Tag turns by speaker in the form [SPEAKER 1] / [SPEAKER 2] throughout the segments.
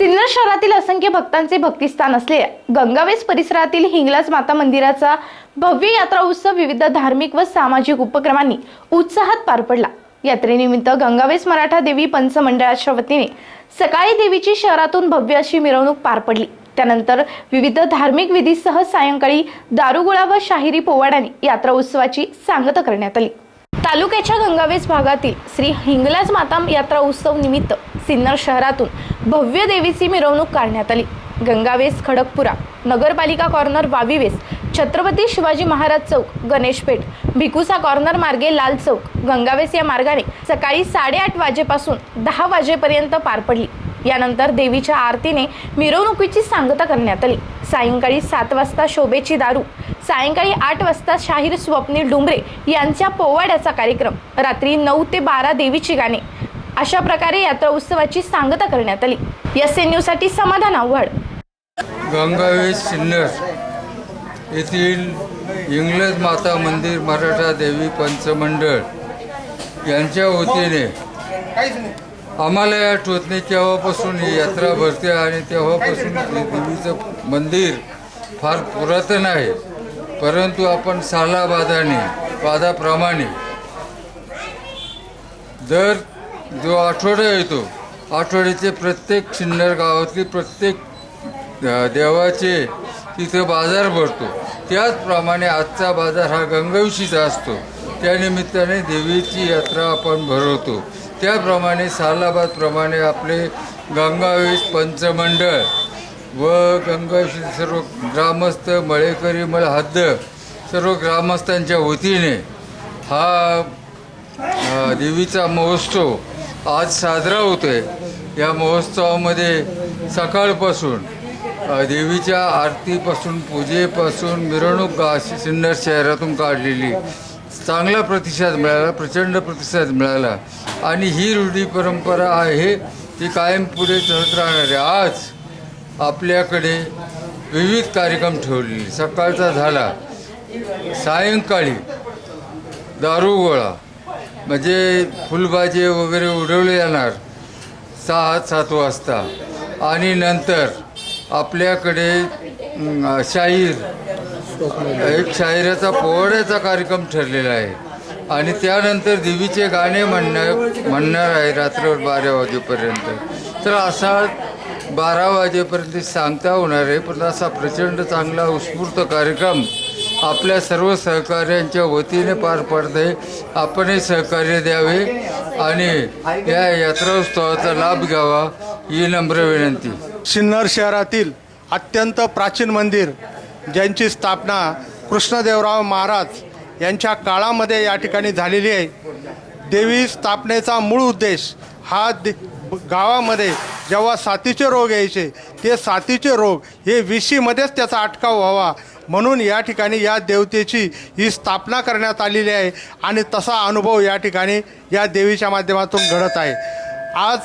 [SPEAKER 1] सिन्नर शहरातील असंख्य भक्तांचे भक्तिस्थान असलेल्या गंगावेस परिसरातील हिंगलाज माता मंदिराचा भव्य यात्रा उत्सव विविध धार्मिक व सामाजिक उपक्रमांनी उत्साहात पार पडला. यात्रेनिमित्त गंगावेस मराठा देवी पंचमंडळाच्या वतीने सकाळी देवीची शहरातून भव्य अशी मिरवणूक पार पडली. त्यानंतर विविध धार्मिक विधीसह सायंकाळी दारुगोळा व शाहिरी पोवाड्याने यात्रा उत्सवाची सांगता करण्यात आली. तालुक्याच्या गंगावेस भागातील श्री हिंगलाज माता यात्रा उत्सव निमित्त सिन्नर शहरातून भव्य देवीची मिरवणूक काढण्यात आली. गंगावेस खडकपुरा नगरपालिका कॉर्नर वावीवेस छत्रपती शिवाजी महाराज चौक गणेशपेठ भिकुसा कॉर्नर मार्गे लाल चौक गंगावेस या मार्गाने सकाळी साडेआठ वाजेपासून दहा वाजेपर्यंत पार पडली. यानंतर देवीच्या आरतीने मिरवणुकीची सांगता करण्यात आली. सायंकाळी सात वाजता शोभेची दारू सायंकाळी आठ वाजता शाहीर स्वप्नील डुंबरे यांच्या पोवाड्याचा कार्यक्रम रात्री नऊ ते बारा देवीची गाणे. अशा प्रकारे यात्रा उत्सवाची सांगता करण्यात आली. एस एन न्यूजसाठी समाधान आव्हाड.
[SPEAKER 2] गंगावेश सिन्नर येथील इंग्लज माता मंदिर मराठा देवी पंचमंडळ यांच्या वतीने आम्हाला या टोचने केव्हापासून ही यात्रा भरते आणि तेव्हापासून देवीचं मंदिर फार पुरातन आहे. परंतु आपण सालाबादाने पादाप्रमाणे दर जो आठवडा येतो आठवड्याचे प्रत्येक शिन्नर गावातली प्रत्येक देवाचे तिथं बाजार भरतो. त्याचप्रमाणे आजचा बाजार हा गंगाविशीचा असतो. त्यानिमित्ताने देवीची यात्रा आपण भरवतो. त्याप्रमाणे सालाबादप्रमाणे आपले गंगावेश पंचमंडळ व गंगावेशी सर्व ग्रामस्थ मळेकरी मळ हद्द सर्व ग्रामस्थांच्या वतीने हा देवीचा महोत्सव आज साजरा होतोय. या महोत्सवामध्ये सकाळपासून देवीच्या आरतीपासून पूजेपासून मिरवणूक गा सिन्नर शहरातून काढलेली चांगला प्रतिसाद मिळाला प्रचंड प्रतिसाद मिळाला. आणि ही रूढी परंपरा आहे ती कायम पुढे चालत राहणार. आहे आज आपल्याकडे विविध कार्यक्रम ठेवलेले. सकाळचा झाला. सायंकाळी दारूगोळा म्हणजे फुलभाजी वगैरे उडवले जाणार सहा सात वाजता. आणि नंतर आपल्याकडे शाहीर एक शाहिराचा पोवाड्याचा कार्यक्रम ठरलेला आहे. आणि त्यानंतर देवीचे गाणे म्हणणार म्हणणार आहे रात्रभर बारा वाजेपर्यंत. तर असा बारा वाजेपर्यंत सांगता होणार आहे पण असा प्रचंड चांगला उत्स्फूर्त कार्यक्रम आपल्या सर्व सहकार्यांच्या वतीने पार पडत आहे आपणही सहकार्य द्यावे आणि या यात्रोत्सवाचा लाभ घ्यावा ही नम्र विनंती.
[SPEAKER 3] सिन्नर शहरातील अत्यंत प्राचीन मंदिर ज्यांची स्थापना कृष्णदेवराव महाराज यांच्या काळामध्ये या ठिकाणी झालेली आहे. देवी स्थापनेचा मूळ उद्देश हा दे गावामध्ये जेव्हा साथीचे रोग यायचे ते साथीचे रोग हे विशीमध्येच त्याचा अटकाव व्हावा म्हणून या ठिकाणी या देवतेची ही स्थापना करण्यात आलेली आहे आणि तसा अनुभव या ठिकाणी या देवीच्या माध्यमातून घडत आहे. आज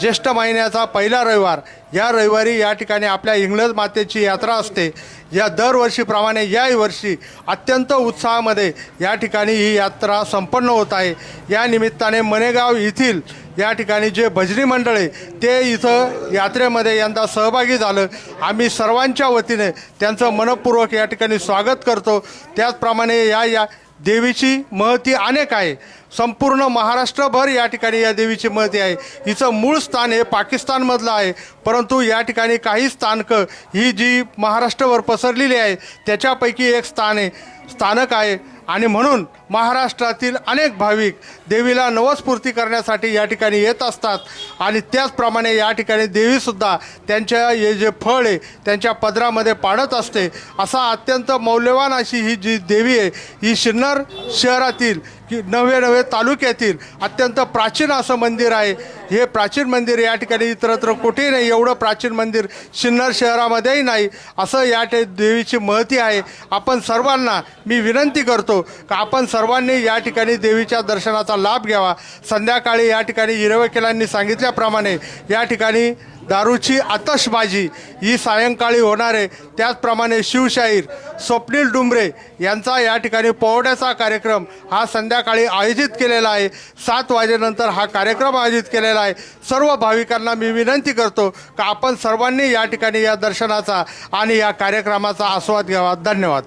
[SPEAKER 3] ज्येष्ठ महिन्याचा पहिला रविवार. या रविवारी या ठिकाणी आपल्या इंग्लज मातेची यात्रा असते. या दरवर्षीप्रमाणे याही वर्षी अत्यंत उत्साहामध्ये या ठिकाणी ही यात्रा संपन्न होत आहे. या निमित्ताने मनेगाव येथील या ठिकाणी जे भजनी मंडळ आहे ते इथं यात्रेमध्ये यंदा सहभागी झालं. आम्ही सर्वांच्या वतीने त्यांचं मनपूर्वक या ठिकाणी स्वागत करतो. त्याचप्रमाणे या या देवीची महती अनेक आहे. संपूर्ण महाराष्ट्रभर या ठिकाणी या देवीची महती आहे. हिचं मूळ स्थान हे पाकिस्तानमधलं आहे. परंतु या ठिकाणी काही स्थानकं ही जी महाराष्ट्रभर पसरलेली आहे त्याच्यापैकी एक स्थान आहे स्थानक आहे. आणि म्हणून महाराष्ट्रातील अनेक भाविक देवीला नवस्फूर्ती करण्यासाठी या ठिकाणी येत असतात. आणि त्याचप्रमाणे या ठिकाणी देवीसुद्धा त्यांच्या हे जे फळ आहे त्यांच्या पदरामध्ये पाडत असते. असा अत्यंत मौल्यवान अशी ही जी देवी आहे ही सिन्नर शहरातील की नवे नवे तालुक्यातील अत्यंत प्राचीन असं मंदिर आहे. हे प्राचीन मंदिर या ठिकाणी इतरत्र कुठेही नाही एवढं प्राचीन मंदिर सिन्नर शहरामध्येही नाही. असं या देवीची महती आहे. आपण सर्वांना मी विनंती करतो का आपण सर्वांनी या ठिकाणी देवीच्या दर्शनाचा लाभ घ्यावा. संध्याकाळी या ठिकाणी हिरवकेलांनी सांगितल्याप्रमाणे या ठिकाणी दारूची आतषबाजी ही सायंकाळी होणार आहे. त्याचप्रमाणे शिवशाहीर स्वप्नील डुंबरे यांचा या ठिकाणी पोवड्याचा कार्यक्रम हा संध्याकाळी आयोजित केलेला आहे. सात वाजेनंतर हा कार्यक्रम आयोजित केलेला आहे. सर्व भाविकांना मी विनंती करतो का आपण सर्वांनी या ठिकाणी या दर्शनाचा आणि या कार्यक्रमाचा आस्वाद घ्यावा. धन्यवाद.